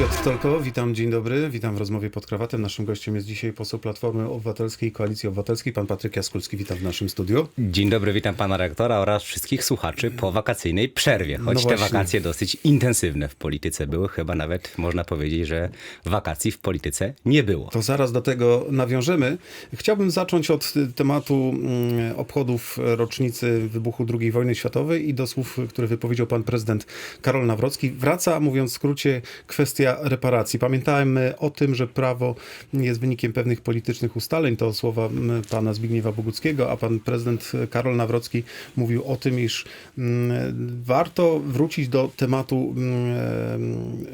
Piotr Tolko, witam, dzień dobry, witam w rozmowie pod krawatem. Naszym gościem jest dzisiaj poseł Platformy Obywatelskiej Koalicji Obywatelskiej, pan Patryk Jaskulski. Witam w naszym studiu. Dzień dobry, witam pana rektora oraz wszystkich słuchaczy po wakacyjnej przerwie. Choć No te właśnie. wakacje dosyć intensywne w polityce były, chyba nawet można powiedzieć, że wakacji w polityce nie było. To zaraz do tego nawiążemy. Chciałbym zacząć od tematu mm, obchodów rocznicy wybuchu II wojny światowej i do słów, które wypowiedział pan prezydent Karol Nawrocki. Wraca, mówiąc w skrócie, kwestia reparacji. Pamiętajmy o tym, że prawo jest wynikiem pewnych politycznych ustaleń. To słowa pana Zbigniewa Boguckiego, a pan prezydent Karol Nawrocki mówił o tym, iż warto wrócić do tematu mm,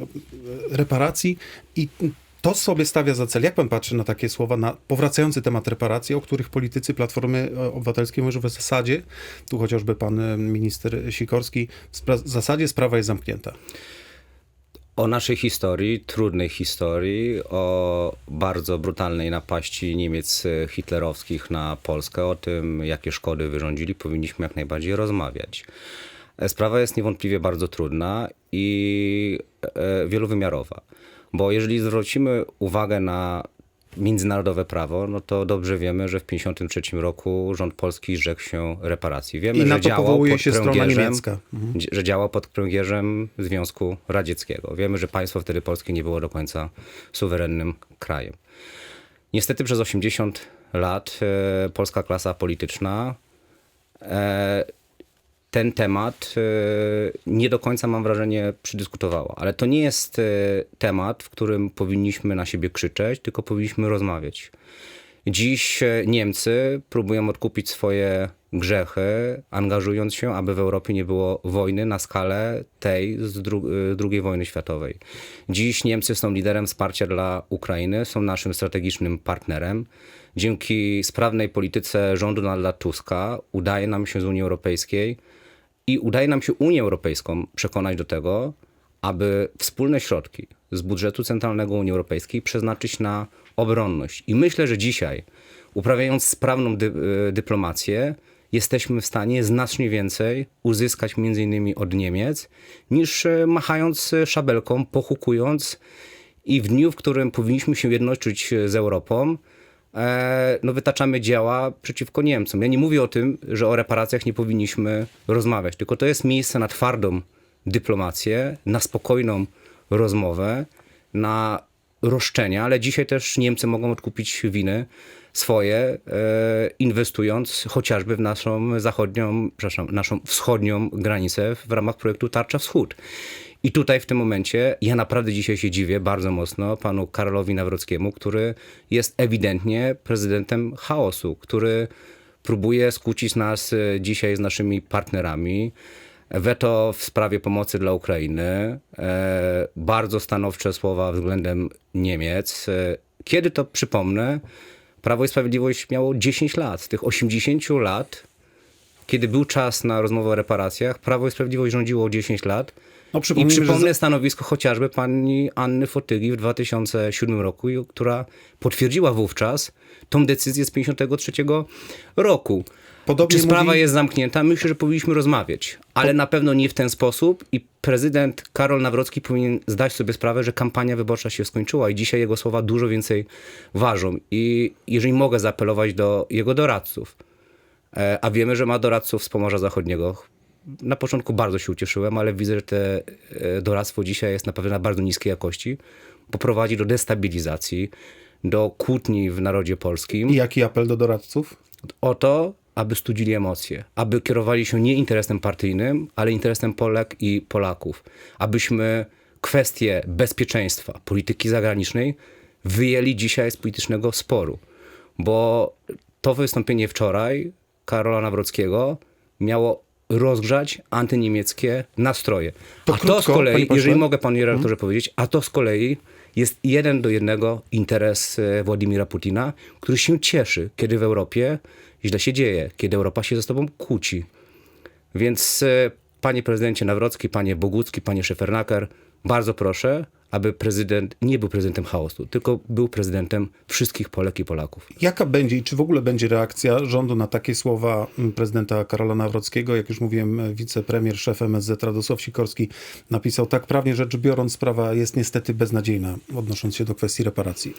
reparacji i to sobie stawia za cel. Jak pan patrzy na takie słowa, na powracający temat reparacji, o których politycy Platformy Obywatelskiej mówią, że w zasadzie, tu chociażby pan e, minister Sikorski, w zasadzie sprawa jest zamknięta. O naszej historii, trudnej historii, o bardzo brutalnej napaści Niemiec e, hitlerowskich na Polskę, o tym, jakie szkody wyrządzili, powinniśmy jak najbardziej rozmawiać. E, Sprawa jest niewątpliwie bardzo trudna i e, wielowymiarowa, bo jeżeli zwrócimy uwagę na międzynarodowe prawo, no to dobrze wiemy, że w 1953 roku rząd polski zrzekł się reparacji. Wiemy, I na że to działał powołuje pod się strona niemiecka. Mhm. że działał pod pręgierzem Związku Radzieckiego. Wiemy, że państwo wtedy polskie nie było do końca suwerennym krajem. Niestety przez 80 lat e, polska klasa polityczna e, ten temat e, nie do końca, mam wrażenie, przedyskutowała. Ale to nie jest e, temat, w którym powinniśmy na siebie krzyczeć, tylko powinniśmy rozmawiać. Dziś e, Niemcy próbują odkupić swoje grzechy, angażując się, aby w Europie nie było wojny na skalę tej z dru- y, II wojny światowej. Dziś Niemcy są liderem wsparcia dla Ukrainy, są naszym strategicznym partnerem. Dzięki sprawnej polityce rządu Donalda Tuska udaje nam się z Unii Europejskiej i udaje nam się Unię Europejską przekonać do tego, aby wspólne środki z budżetu centralnego Unii Europejskiej przeznaczyć na obronność. I myślę, że dzisiaj, uprawiając sprawną dy, y, dyplomację, jesteśmy w stanie znacznie więcej uzyskać między innymi od Niemiec, niż y, machając y, szabelką, pochukując i w dniu, w którym powinniśmy się jednoczyć z Europą, e, no wytaczamy działa przeciwko Niemcom. Ja nie mówię o tym, że o reparacjach nie powinniśmy rozmawiać, tylko to jest miejsce na twardą dyplomację, na spokojną rozmowę, na roszczenia, ale dzisiaj też Niemcy mogą odkupić winy swoje, e, inwestując chociażby w naszą zachodnią, przepraszam, naszą wschodnią granicę w ramach projektu Tarcza Wschód. I tutaj w tym momencie ja naprawdę dzisiaj się dziwię bardzo mocno panu Karolowi Nawrockiemu, który jest ewidentnie prezydentem chaosu, który próbuje skłócić nas e, dzisiaj z naszymi partnerami. Weto w sprawie pomocy dla Ukrainy, e, bardzo stanowcze słowa względem Niemiec. E, Kiedy to przypomnę, Prawo i Sprawiedliwość miało 10 lat. Z tych 80 lat, kiedy był czas na rozmowę o reparacjach, Prawo i Sprawiedliwość rządziło 10 lat. No, I że przypomnę za- stanowisko chociażby pani Anny Fotygi w 2007 roku, która potwierdziła wówczas tą decyzję z 1953 roku. Podobnie Czy sprawa mówi- jest zamknięta? Myślę, że powinniśmy rozmawiać, ale na pewno nie w ten sposób i prezydent Karol Nawrocki powinien zdać sobie sprawę, że kampania wyborcza się skończyła i dzisiaj jego słowa dużo więcej ważą. I jeżeli mogę zaapelować do jego doradców, e, a wiemy, że ma doradców z Pomorza Zachodniego. Na początku bardzo się ucieszyłem, ale widzę, że te e, doradztwo dzisiaj jest naprawdę na bardzo niskiej jakości, bo prowadzi do destabilizacji, do kłótni w narodzie polskim I jaki apel do doradców? o to, aby studzili emocje, aby kierowali się nie interesem partyjnym, ale interesem Polek i Polaków. Abyśmy kwestie bezpieczeństwa, polityki zagranicznej wyjęli dzisiaj z politycznego sporu. Bo to wystąpienie wczoraj Karola Nawrockiego miało rozgrzać antyniemieckie nastroje. To a to krótko, z kolei, jeżeli mogę panie redaktorze powiedzieć, a to z kolei jest jeden do jednego interes e, Władimira Putina, który się cieszy, kiedy w Europie źle się dzieje, kiedy Europa się ze sobą kłóci. Więc e, panie prezydencie Nawrocki, panie Bogucki, panie Szefernaker, bardzo proszę, aby prezydent nie był prezydentem chaosu, tylko był prezydentem wszystkich Polek i Polaków. Jaka będzie i czy w ogóle będzie reakcja rządu na takie słowa mm, prezydenta Karola Nawrockiego? Jak już mówiłem, wicepremier, szef MSZ Radosław Sikorski napisał, tak prawnie rzecz biorąc, sprawa jest niestety beznadziejna, odnosząc się do kwestii reparacji.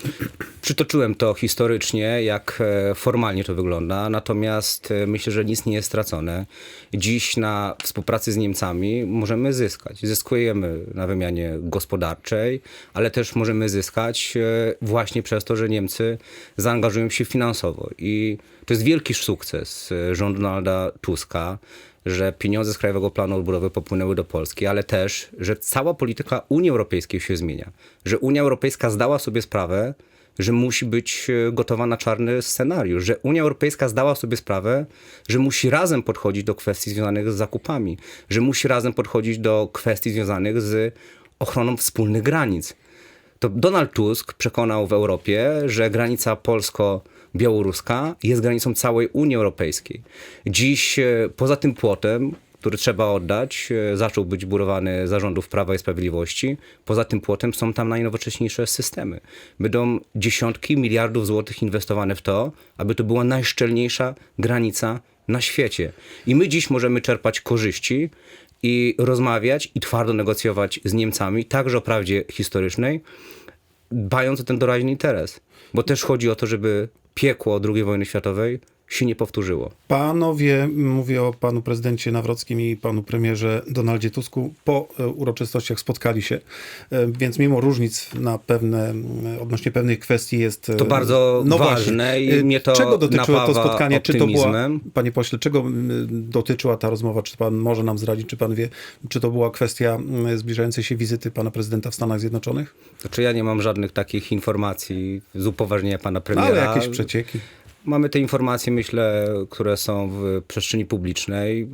Przytoczyłem to historycznie, jak e, formalnie to wygląda, natomiast e, myślę, że nic nie jest stracone. Dziś na współpracy z Niemcami możemy zyskać. Zyskujemy na wymianie gospodarczej, ale też możemy zyskać e, właśnie przez to, że Niemcy zaangażują się finansowo. I to jest wielki sukces e, rządu Donalda Tuska, że pieniądze z Krajowego Planu Odbudowy popłynęły do Polski, ale też, że cała polityka Unii Europejskiej się zmienia. Że Unia Europejska zdała sobie sprawę, że musi być e, gotowa na czarny scenariusz, że Unia Europejska zdała sobie sprawę, że musi razem podchodzić do kwestii związanych z zakupami, że musi razem podchodzić do kwestii związanych z ochroną wspólnych granic. To Donald Tusk przekonał w Europie, że granica polsko-białoruska jest granicą całej Unii Europejskiej. Dziś e, poza tym płotem, który trzeba oddać, e, zaczął być budowany zarządów Prawa i Sprawiedliwości. Poza tym płotem są tam najnowocześniejsze systemy. Będą dziesiątki miliardów złotych inwestowane w to, aby to była najszczelniejsza granica na świecie. I my dziś możemy czerpać korzyści i rozmawiać i twardo negocjować z Niemcami, także o prawdzie historycznej, dbając o ten doraźny interes. Bo też chodzi o to, żeby piekło II wojny światowej się nie powtórzyło. Panowie, mówię o panu prezydencie Nawrockim i panu premierze Donaldzie Tusku, po e, uroczystościach spotkali się, e, więc mimo różnic na pewne, m, odnośnie pewnych kwestii jest... e, To bardzo ważne i E, mnie to Czego dotyczyło to spotkanie? Czy to była, panie pośle, czego dotyczyła ta rozmowa? Czy pan może nam zdradzić, czy pan wie, czy to była kwestia zbliżającej się wizyty pana prezydenta w Stanach Zjednoczonych? Znaczy ja nie mam żadnych takich informacji z upoważnienia pana No, premiera. ale jakieś przecieki. Mamy te informacje, myślę, które są w przestrzeni publicznej.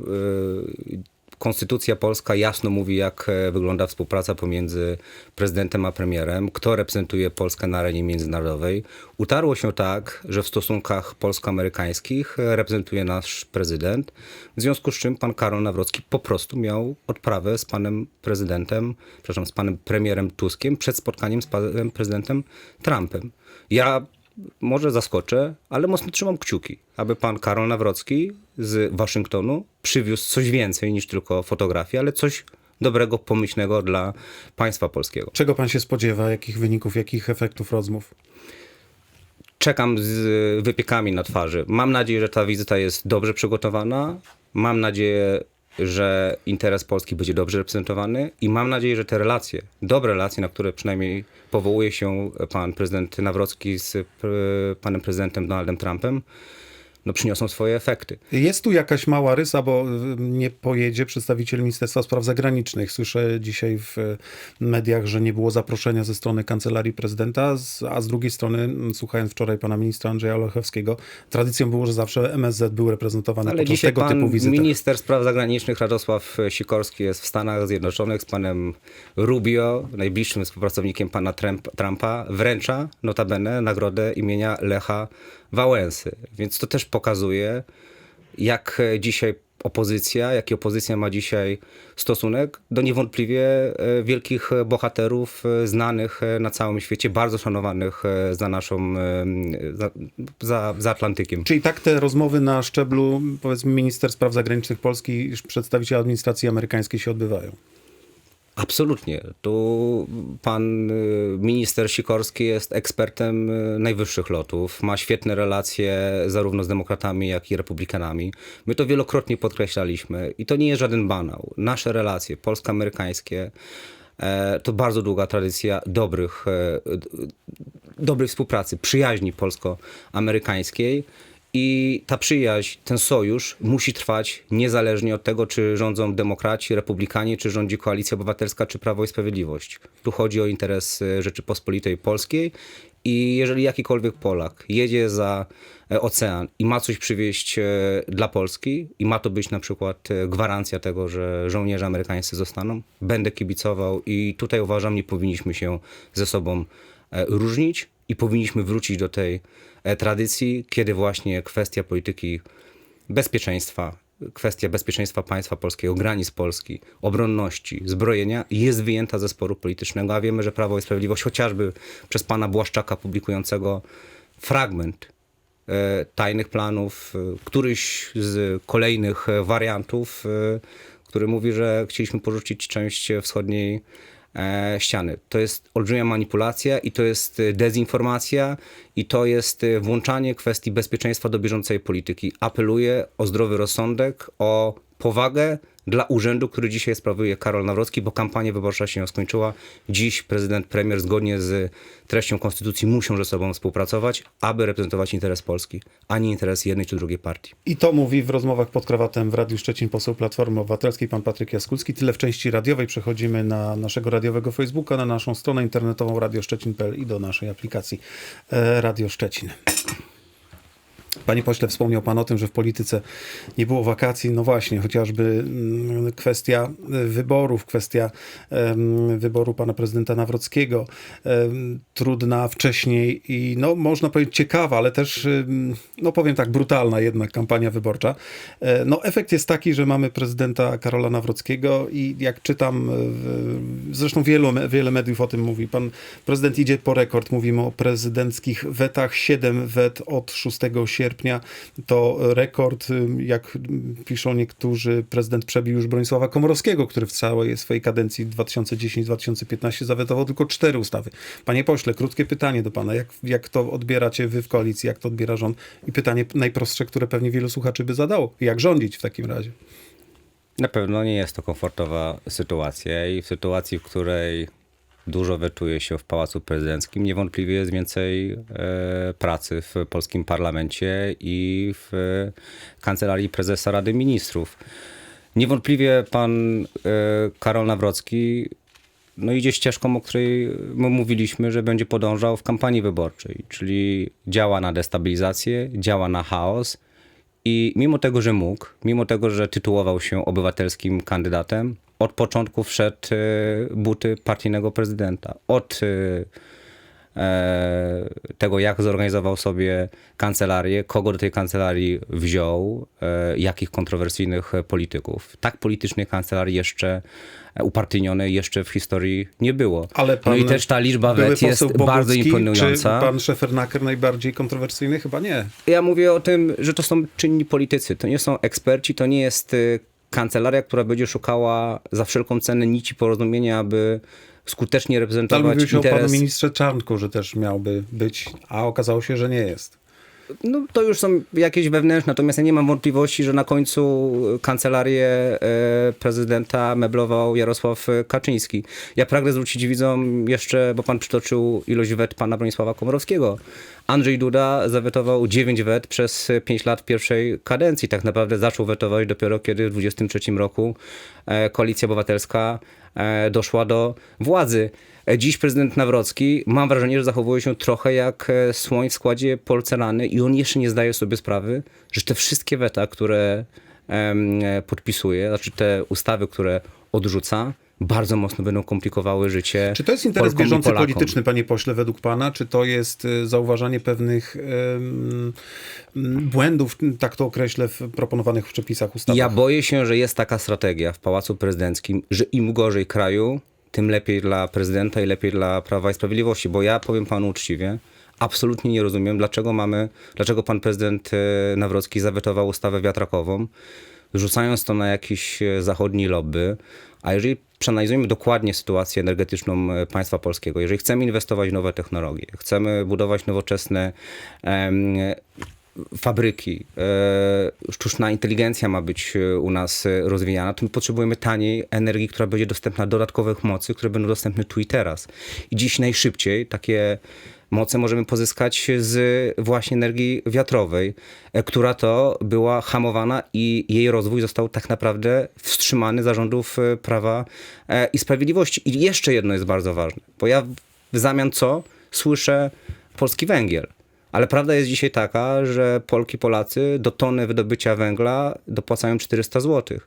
Yy, Konstytucja polska jasno mówi, jak e, wygląda współpraca pomiędzy prezydentem a premierem, kto reprezentuje Polskę na arenie międzynarodowej. Utarło się tak, że w stosunkach polsko-amerykańskich e, reprezentuje nasz prezydent, w związku z czym pan Karol Nawrocki po prostu miał odprawę z panem prezydentem, przepraszam, z panem premierem Tuskiem przed spotkaniem z panem prezydentem Trumpem. Ja może zaskoczę, ale mocno trzymam kciuki, aby pan Karol Nawrocki z Waszyngtonu przywiózł coś więcej niż tylko fotografię, ale coś dobrego, pomyślnego dla państwa polskiego. Czego pan się spodziewa? Jakich wyników, jakich efektów rozmów? Czekam z wypiekami na twarzy. Mam nadzieję, że ta wizyta jest dobrze przygotowana. Mam nadzieję, że interes Polski będzie dobrze reprezentowany i mam nadzieję, że te relacje, dobre relacje, na które przynajmniej powołuje się pan prezydent Nawrocki z e, panem prezydentem Donaldem Trumpem, no przyniosą swoje efekty. Jest tu jakaś mała rysa, bo y, nie pojedzie przedstawiciel Ministerstwa Spraw Zagranicznych. Słyszę dzisiaj w y, mediach, że nie było zaproszenia ze strony Kancelarii Prezydenta, a z drugiej strony, słuchając wczoraj pana ministra Andrzeja Olechowskiego, tradycją było, że zawsze MSZ był reprezentowany Ale podczas tego pan typu wizytach. minister spraw zagranicznych Radosław Sikorski jest w Stanach Zjednoczonych z panem Rubio, najbliższym współpracownikiem pana Trump, Trumpa, wręcza notabene nagrodę imienia Lecha Wałęsy. Więc to też pokazuje, jak dzisiaj opozycja, jaki opozycja ma dzisiaj stosunek do niewątpliwie e, wielkich bohaterów e, znanych e, na całym świecie, bardzo szanowanych za naszą, za, za, za Atlantykiem. Czyli tak te rozmowy na szczeblu, powiedzmy, minister spraw zagranicznych Polski i przedstawiciel administracji amerykańskiej się odbywają. Absolutnie. Tu pan y, minister Sikorski jest ekspertem y, najwyższych lotów. Ma świetne relacje zarówno z demokratami, jak i republikanami. My to wielokrotnie podkreślaliśmy i to nie jest żaden banał. Nasze relacje polsko-amerykańskie e, to bardzo długa tradycja dobrych, e, dobrej współpracy, przyjaźni polsko-amerykańskiej. I ta przyjaźń, ten sojusz musi trwać niezależnie od tego, czy rządzą demokraci, republikanie, czy rządzi koalicja obywatelska, czy Prawo i Sprawiedliwość. Tu chodzi o interes e, Rzeczypospolitej Polskiej i jeżeli jakikolwiek Polak jedzie za e, ocean i ma coś przywieźć e, dla Polski i ma to być na przykład gwarancja tego, że żołnierze amerykańscy zostaną, będę kibicował i tutaj uważam, nie powinniśmy się ze sobą różnić i powinniśmy wrócić do tej e, tradycji, kiedy właśnie kwestia polityki bezpieczeństwa, kwestia bezpieczeństwa państwa polskiego, granic Polski, obronności, zbrojenia jest wyjęta ze sporu politycznego, a wiemy, że Prawo i Sprawiedliwość chociażby przez pana Błaszczaka publikującego fragment e, tajnych planów, e, któryś z kolejnych wariantów, który mówi, że chcieliśmy porzucić część wschodniej ściany. To jest olbrzymia manipulacja i to jest e, dezinformacja i to jest e, włączanie kwestii bezpieczeństwa do bieżącej polityki. Apeluję o zdrowy rozsądek, o powagę dla urzędu, który dzisiaj sprawuje Karol Nawrocki, bo kampania wyborcza się skończyła. Dziś prezydent, premier zgodnie z treścią konstytucji muszą ze sobą współpracować, aby reprezentować interes Polski, a nie interes jednej czy drugiej partii. I to mówi w rozmowach pod krawatem w Radiu Szczecin poseł Platformy Obywatelskiej, pan Patryk Jaskulski. Tyle w części radiowej. Przechodzimy na naszego radiowego Facebooka, na naszą stronę internetową radioszczecin.pl i do naszej aplikacji e, Radio Szczecin. Panie pośle, wspomniał Pan o tym, że w polityce nie było wakacji. No właśnie, chociażby mm, kwestia y, wyborów, kwestia wyboru pana prezydenta Nawrockiego, trudna wcześniej i no, można powiedzieć ciekawa, ale też, no powiem tak, brutalna jednak kampania wyborcza. E, No efekt jest taki, że mamy prezydenta Karola Nawrockiego i jak czytam, w- zresztą wielu, wiele mediów o tym mówi, pan prezydent idzie po rekord, mówimy o prezydenckich wetach, 7 wet od 6 sierpnia, to rekord, jak piszą niektórzy, prezydent przebił już Bronisława Komorowskiego, który w całej swojej kadencji 2010-2015 zawetował tylko cztery ustawy. Panie pośle, krótkie pytanie do pana, jak, jak to odbieracie wy w koalicji, jak to odbiera rząd i pytanie najprostsze, które pewnie wielu słuchaczy by zadało, jak rządzić w takim razie? Na pewno nie jest to komfortowa sytuacja i w sytuacji, w której dużo wetuje się w Pałacu Prezydenckim, niewątpliwie jest więcej e, pracy w polskim parlamencie i w kancelarii prezesa Rady Ministrów. Niewątpliwie pan e, Karol Nawrocki no idzie ścieżką, o której my mówiliśmy, że będzie podążał w kampanii wyborczej, czyli działa na destabilizację, działa na chaos i mimo tego, że mógł, mimo tego, że tytułował się obywatelskim kandydatem, od początku wszedł e, buty partyjnego prezydenta. Od e, e, tego, jak zorganizował sobie kancelarię, kogo do tej kancelarii wziął, e, jakich kontrowersyjnych polityków. Tak politycznej kancelarii jeszcze upartyjnionej jeszcze w historii nie było. Ale pan no i też ta liczba wet jest poseł bardzo Bogucki, imponująca. Czy pan Szefernaker najbardziej kontrowersyjny? Chyba nie. Ja mówię o tym, że to są czynni politycy, to nie są eksperci, to nie jest y, kancelaria, która będzie szukała za wszelką cenę nici porozumienia, aby skutecznie Ale reprezentować mówił się o panu ministrze Czarnku, że też miałby być, a okazało się, że nie jest. No, to już są jakieś wewnętrzne, natomiast ja nie mam wątpliwości, że na końcu kancelarię e, prezydenta meblował Jarosław Kaczyński. Ja pragnę zwrócić widzom jeszcze, bo pan przytoczył ilość wet pana Bronisława Komorowskiego. Andrzej Duda zawetował 9 wet przez 5 lat pierwszej kadencji. Tak naprawdę zaczął wetować dopiero kiedy w 23 roku e, Koalicja Obywatelska e, doszła do władzy. E, Dziś prezydent Nawrocki, mam wrażenie, że zachowuje się trochę jak e, słoń w składzie porcelany i on jeszcze nie zdaje sobie sprawy, że te wszystkie weta, które em, e, podpisuje, znaczy te ustawy, które odrzuca, bardzo mocno będą komplikowały życie Czy to jest interes Polkom bieżący polityczny, panie pośle, według pana? Czy to jest zauważanie pewnych błędów, tak to określę, w proponowanych w przepisach ustawy? Ja boję się, że jest taka strategia w Pałacu Prezydenckim, że im gorzej kraju, tym lepiej dla prezydenta i lepiej dla Prawa i Sprawiedliwości. Bo ja powiem panu uczciwie, absolutnie nie rozumiem, dlaczego mamy, dlaczego pan prezydent e, Nawrocki zawetował ustawę wiatrakową, rzucając to na jakiś e, zachodni lobby. A jeżeli przeanalizujemy dokładnie sytuację energetyczną e, państwa polskiego, jeżeli chcemy inwestować w nowe technologie, chcemy budować nowoczesne fabryki, e, sztuczna inteligencja ma być e, u nas e, rozwijana, to my potrzebujemy taniej energii, która będzie dostępna, dodatkowych mocy, które będą dostępne tu i teraz. I dziś najszybciej takie moce możemy pozyskać z właśnie energii wiatrowej, która to była hamowana i jej rozwój został tak naprawdę wstrzymany zarządów Prawa i Sprawiedliwości. I jeszcze jedno jest bardzo ważne, bo ja w zamian co słyszę polski węgiel. Ale prawda jest dzisiaj taka, że Polki, Polacy do tony wydobycia węgla dopłacają 400 zł.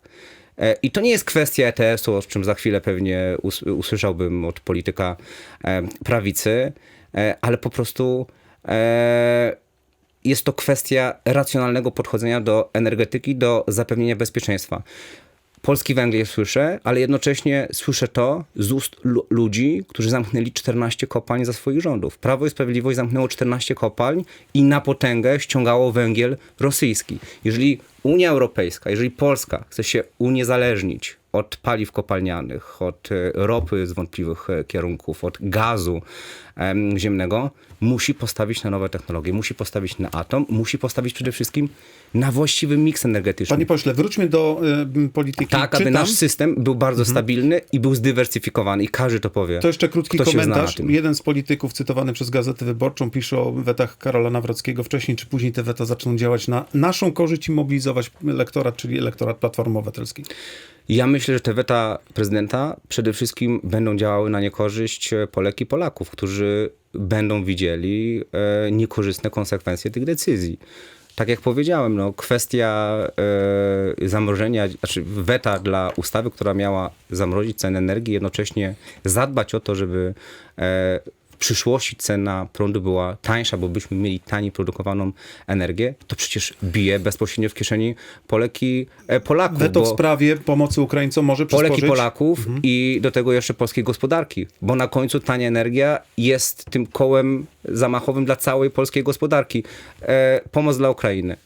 E, I to nie jest kwestia ETS-u, o czym za chwilę pewnie us usłyszałbym od polityka e, prawicy, e, ale po prostu jest to kwestia racjonalnego podchodzenia do energetyki, do zapewnienia bezpieczeństwa. Polski węgiel słyszę, ale jednocześnie słyszę to z ust lu- ludzi, którzy zamknęli 14 kopalń za swoich rządów. Prawo i Sprawiedliwość zamknęło 14 kopalń i na potęgę ściągało węgiel rosyjski. Jeżeli Unia Europejska, jeżeli Polska chce się uniezależnić od paliw kopalnianych, od e, ropy z wątpliwych e, kierunków, od gazu em, ziemnego, musi postawić na nowe technologie, musi postawić na atom, musi postawić przede wszystkim na właściwy miks energetyczny. Panie pośle, wróćmy do y, polityki. Tak, aby Czytam, nasz system był bardzo stabilny i był zdywersyfikowany i każdy to powie. To jeszcze krótki komentarz. Jeden z polityków cytowany przez Gazetę Wyborczą pisze o wetach Karola Nawrockiego. Wcześniej czy później te weta zaczną działać na naszą korzyść i mobilizować elektorat, czyli elektorat Platformy Obywatelskiej. Ja myślę, że te weta prezydenta przede wszystkim będą działały na niekorzyść e, Polek i Polaków, którzy będą widzieli e, niekorzystne konsekwencje tych decyzji. Tak jak powiedziałem, no, kwestia e, zamrożenia, znaczy weta dla ustawy, która miała zamrozić cenę energii, jednocześnie zadbać o to, żeby w przyszłości cena prądu była tańsza, bo byśmy mieli taniej produkowaną energię, to przecież bije bezpośrednio w kieszeni Polek i e, Polaków. Weto w sprawie pomocy Ukraińcom może przysporzyć... Polaków Mhm. i do tego jeszcze polskiej gospodarki, bo na końcu tania energia jest tym kołem zamachowym dla całej polskiej gospodarki. E, pomoc dla Ukrainy.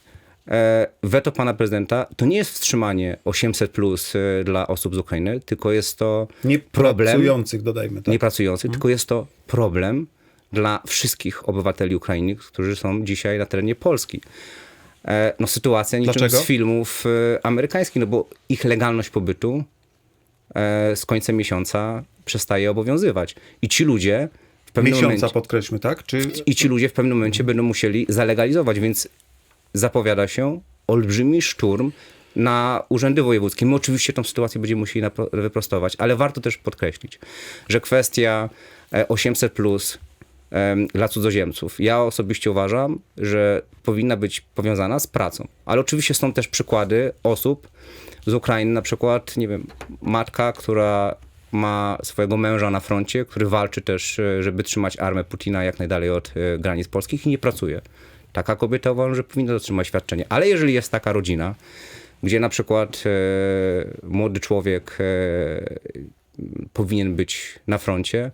E, weto pana prezydenta to nie jest wstrzymanie 800 plus e, dla osób z Ukrainy, tylko jest to Nie problem pracujących, dodajmy. Tak? niepracujących, Mhm. tylko jest to problem dla wszystkich obywateli Ukrainy, którzy są dzisiaj na terenie Polski. E, No sytuacja niczym Dlaczego? z filmów amerykańskich, no bo ich legalność pobytu z końcem miesiąca przestaje obowiązywać. I ci ludzie w pewnym Miesiąca momencie, podkreślmy, tak? Czy i ci ludzie w pewnym momencie będą musieli zalegalizować, więc zapowiada się olbrzymi szturm na urzędy wojewódzkie. My oczywiście tą sytuację będziemy musieli wyprostować, ale warto też podkreślić, że kwestia e, 800 plus em, dla cudzoziemców. Ja osobiście uważam, że powinna być powiązana z pracą. Ale oczywiście są też przykłady osób z Ukrainy, na przykład, nie wiem, matka, która ma swojego męża na froncie, który walczy też, e, żeby trzymać armię Putina jak najdalej od e, granic polskich i nie pracuje. Taka kobieta uważam, że powinna otrzymać świadczenie. Ale jeżeli jest taka rodzina, gdzie na przykład e, młody człowiek e, powinien być na froncie,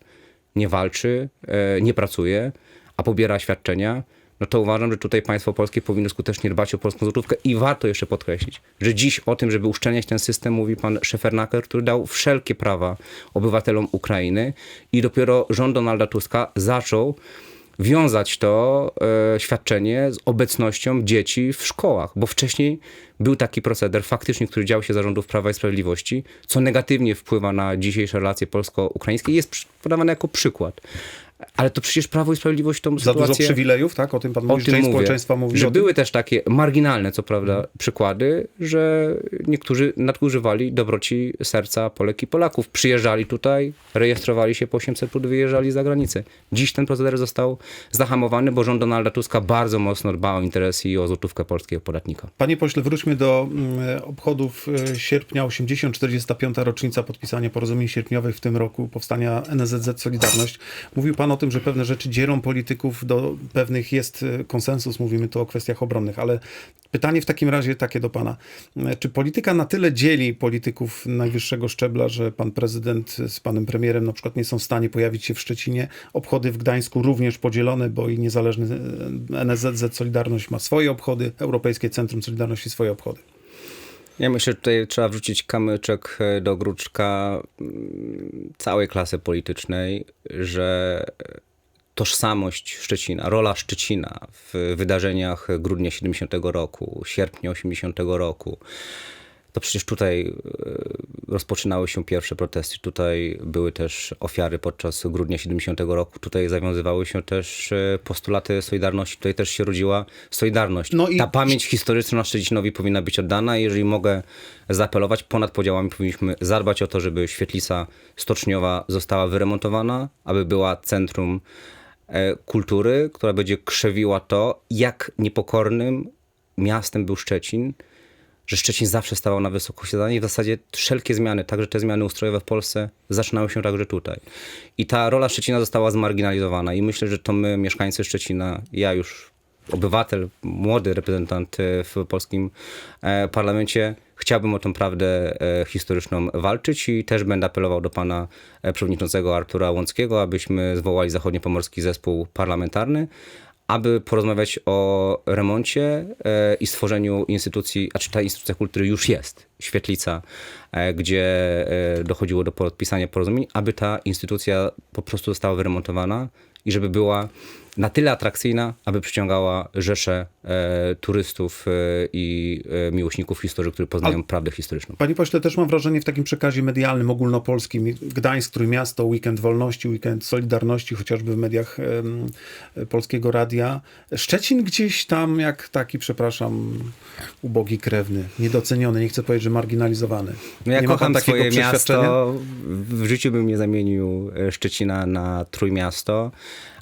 nie walczy, e, nie pracuje, a pobiera świadczenia, no to uważam, że tutaj państwo polskie powinno skutecznie dbać o polską złotówkę i warto jeszcze podkreślić, że dziś o tym, żeby uszczelniać ten system mówi pan Szefernaker, który dał wszelkie prawa obywatelom Ukrainy i dopiero rząd Donalda Tuska zaczął wiązać to e, świadczenie z obecnością dzieci w szkołach, bo wcześniej był taki proceder faktycznie, który dział się zarządów Prawa i Sprawiedliwości, co negatywnie wpływa na dzisiejsze relacje polsko-ukraińskie i jest podawane jako przykład. Ale to przecież Prawo i Sprawiedliwość tą za dużo sytuację... przywilejów, tak? O tym pan O mówi, tym część mówię, społeczeństwa mówi że o tym. były też takie marginalne, co prawda, przykłady, że niektórzy nadużywali dobroci serca Polek i Polaków. Przyjeżdżali tutaj, rejestrowali się po 800 plus, wyjeżdżali za granicę. Dziś ten proceder został zahamowany, bo rząd Donalda Tuska bardzo mocno dba o interesy i o złotówkę polskiego podatnika. Panie pośle, wróćmy do mm, obchodów e, sierpnia, 80, 45. rocznica podpisania porozumień sierpniowych w tym roku, powstania NSZZ Solidarność. Mówił pan o tym, że pewne rzeczy dzierą polityków, do pewnych jest e, konsensus, mówimy tu o kwestiach obronnych, ale pytanie w takim razie takie do pana. E, Czy polityka na tyle dzieli polityków najwyższego szczebla, że pan prezydent z panem premierem na przykład nie są w stanie pojawić się w Szczecinie? Obchody w Gdańsku również podzielone, bo i niezależny e, NSZZ Solidarność ma swoje obchody, Europejskie Centrum Solidarności swoje obchody. Ja myślę, że tutaj trzeba wrzucić kamyczek e, do gruczka mm, całej klasy politycznej, że tożsamość Szczecina, rola Szczecina w wydarzeniach grudnia 70 roku, sierpnia 80 roku, to przecież tutaj e, rozpoczynały się pierwsze protesty, tutaj były też ofiary podczas grudnia 70 roku, tutaj zawiązywały się też e, postulaty Solidarności, tutaj też się rodziła Solidarność. No i- Ta pamięć historyczna Szczecinowi powinna być oddana. I jeżeli mogę zaapelować, ponad podziałami powinniśmy zadbać o to, żeby świetlica stoczniowa została wyremontowana, aby była centrum e, kultury, która będzie krzewiła to, jak niepokornym miastem był Szczecin, że Szczecin zawsze stawał na wysokości zadań i w zasadzie wszelkie zmiany, także te zmiany ustrojowe w Polsce, zaczynały się także tutaj. I ta rola Szczecina została zmarginalizowana i myślę, że to my, mieszkańcy Szczecina, ja już obywatel, młody reprezentant e, w polskim e, parlamencie, chciałbym o tą prawdę e, historyczną walczyć i też będę apelował do pana przewodniczącego Artura Łąckiego, abyśmy zwołali zachodniopomorski zespół parlamentarny, aby porozmawiać o remoncie e, i stworzeniu instytucji, a czy ta instytucja kultury już jest, Świetlica, e, gdzie e, dochodziło do podpisania porozumień, aby ta instytucja po prostu została wyremontowana i żeby była na tyle atrakcyjna, aby przyciągała rzesze e, turystów e, i e, miłośników historii, którzy poznają prawdę historyczną. Panie pośle, też mam wrażenie w takim przekazie medialnym, ogólnopolskim, Gdańsk, Trójmiasto, Weekend Wolności, Weekend Solidarności, chociażby w mediach em, Polskiego Radia. Szczecin gdzieś tam jak taki, przepraszam, ubogi krewny, niedoceniony, nie chcę powiedzieć, że marginalizowany. No ja nie kocham swoje miasto. W życiu bym nie zamienił e, Szczecina na Trójmiasto,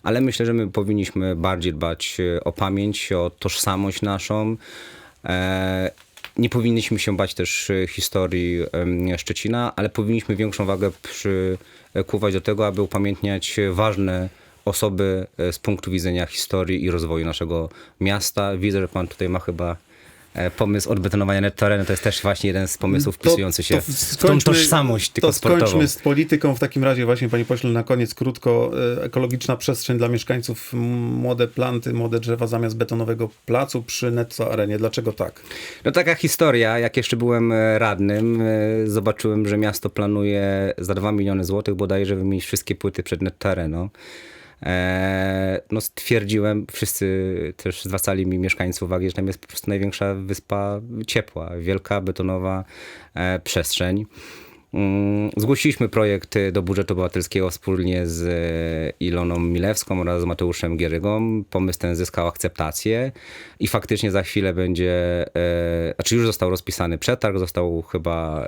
ale myślę, że my powinniśmy bardziej dbać e, o pamięć, o tożsamość naszą. E, Nie powinniśmy się bać też e, historii Szczecina, ale powinniśmy większą wagę przykuwać do tego, aby upamiętniać ważne osoby z punktu widzenia historii i rozwoju naszego miasta. Widzę, że pan tutaj ma chyba pomysł odbetonowania netterenu. To jest też właśnie jeden z pomysłów wpisujący się w tą tożsamość tylko to skończmy sportową. z polityką. W takim razie właśnie, panie pośle, na koniec krótko. e, Ekologiczna przestrzeń dla mieszkańców, młode planty, młode drzewa zamiast betonowego placu przy Netco Arenie. Dlaczego tak? No taka historia, jak jeszcze byłem e, radnym, e, zobaczyłem, że miasto planuje za 2 miliony złotych bodajże wymienić wszystkie płyty przed Nettareno. E, no stwierdziłem, wszyscy też zwracali mi mieszkańcy uwagi, że tam jest po prostu największa wyspa ciepła, wielka betonowa e, przestrzeń. Mm, Zgłosiliśmy projekt do budżetu obywatelskiego wspólnie z e, Iloną Milewską oraz z Mateuszem Gierygą. Pomysł ten zyskał akceptację i faktycznie za chwilę będzie, e, znaczy już został rozpisany przetarg, został chyba,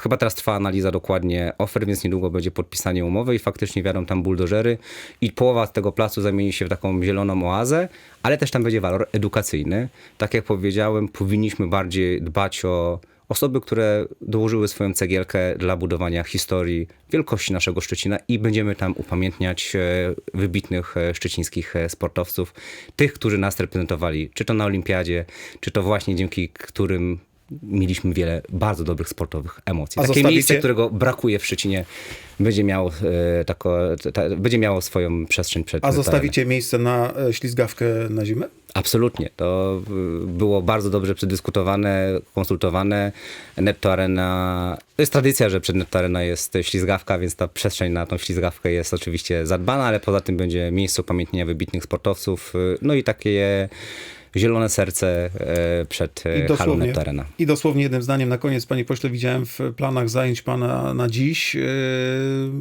chyba teraz trwa analiza dokładnie ofert, więc niedługo będzie podpisanie umowy i faktycznie wjadą tam buldożery i połowa tego placu zamieni się w taką zieloną oazę, ale też tam będzie walor edukacyjny. Tak jak powiedziałem, powinniśmy bardziej dbać o osoby, które dołożyły swoją cegiełkę dla budowania historii wielkości naszego Szczecina i będziemy tam upamiętniać e, wybitnych e, szczecińskich e, sportowców, tych, którzy nas reprezentowali, czy to na olimpiadzie, czy to właśnie dzięki którym mieliśmy wiele bardzo dobrych sportowych emocji. A Takie zostawicie- miejsce, którego brakuje w Szczecinie, będzie miało, e, tako, ta, będzie miało swoją przestrzeń przed A terenem. zostawicie miejsce na e, ślizgawkę na zimę? Absolutnie. To y, było bardzo dobrze przedyskutowane, konsultowane. Netto Arena. To jest tradycja, że przed Netto Arena jest ślizgawka, więc ta przestrzeń na tą ślizgawkę jest oczywiście zadbana, ale poza tym będzie miejsce upamiętnienia wybitnych sportowców. y, No i takie zielone serce e, przed I e, halą. I dosłownie jednym zdaniem na koniec, panie pośle, widziałem w planach zajęć pana na dziś yy,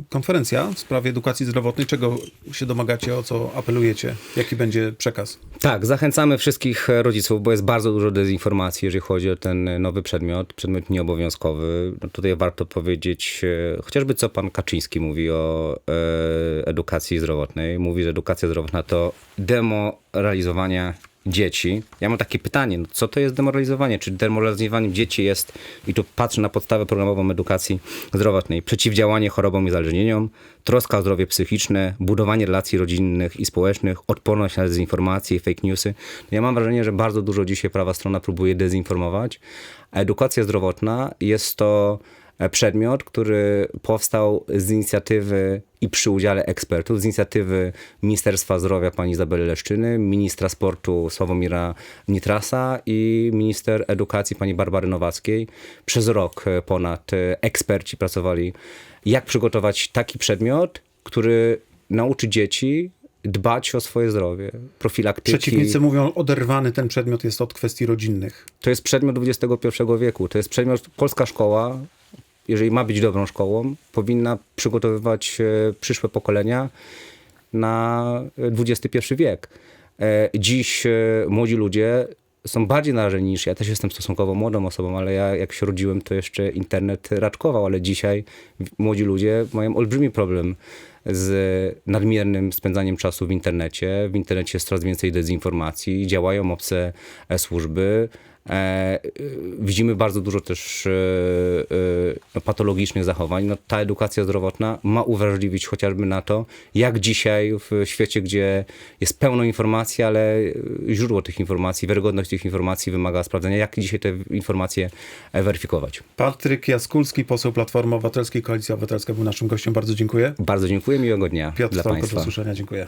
konferencja w sprawie edukacji zdrowotnej. Czego się domagacie, o co apelujecie? Jaki będzie przekaz? Tak, zachęcamy wszystkich e, rodziców, bo jest bardzo dużo dezinformacji, jeżeli chodzi o ten e, nowy przedmiot, przedmiot nieobowiązkowy. No tutaj warto powiedzieć e, chociażby co pan Kaczyński mówi o e, edukacji zdrowotnej. Mówi, że edukacja zdrowotna to demoralizowanie dzieci. Ja mam takie pytanie, no co to jest demoralizowanie? Czy demoralizowanie dzieci jest, i tu patrzę na podstawę programową edukacji zdrowotnej, przeciwdziałanie chorobom i uzależnieniom, troska o zdrowie psychiczne, budowanie relacji rodzinnych i społecznych, odporność na dezinformacje i fake newsy. Ja mam wrażenie, że bardzo dużo dzisiaj prawa strona próbuje dezinformować, a edukacja zdrowotna jest to przedmiot, który powstał z inicjatywy i przy udziale ekspertów, z inicjatywy Ministerstwa Zdrowia pani Izabeli Leszczyny, ministra sportu Sławomira Nitrasa i minister edukacji pani Barbary Nowackiej. Przez rok e, ponad e, eksperci pracowali, jak przygotować taki przedmiot, który nauczy dzieci dbać o swoje zdrowie, profilaktyki. Przeciwnicy mówią, oderwany ten przedmiot jest od kwestii rodzinnych. To jest przedmiot XXI wieku. To jest przedmiot, polska szkoła, jeżeli ma być dobrą szkołą, powinna przygotowywać e, przyszłe pokolenia na XXI wiek. E, Dziś e, młodzi ludzie są bardziej narażeni niż ja. Też jestem stosunkowo młodą osobą, ale ja jak się rodziłem, to jeszcze internet raczkował, ale dzisiaj młodzi ludzie mają olbrzymi problem z nadmiernym spędzaniem czasu w internecie. W internecie jest coraz więcej dezinformacji, działają obce służby. E, y, widzimy bardzo dużo też e, e, patologicznych zachowań. No, ta edukacja zdrowotna ma uwrażliwić chociażby na to, jak dzisiaj w świecie, gdzie jest pełno informacji, ale źródło tych informacji, wiarygodność tych informacji wymaga sprawdzenia, jak dzisiaj te informacje weryfikować. Patryk Jaskulski, poseł Platformy Obywatelskiej, Koalicja Obywatelska był naszym gościem. Bardzo dziękuję. Bardzo dziękuję, miłego dnia Piotr dla Stałko, do Państwa. usłyszenia. Dziękuję.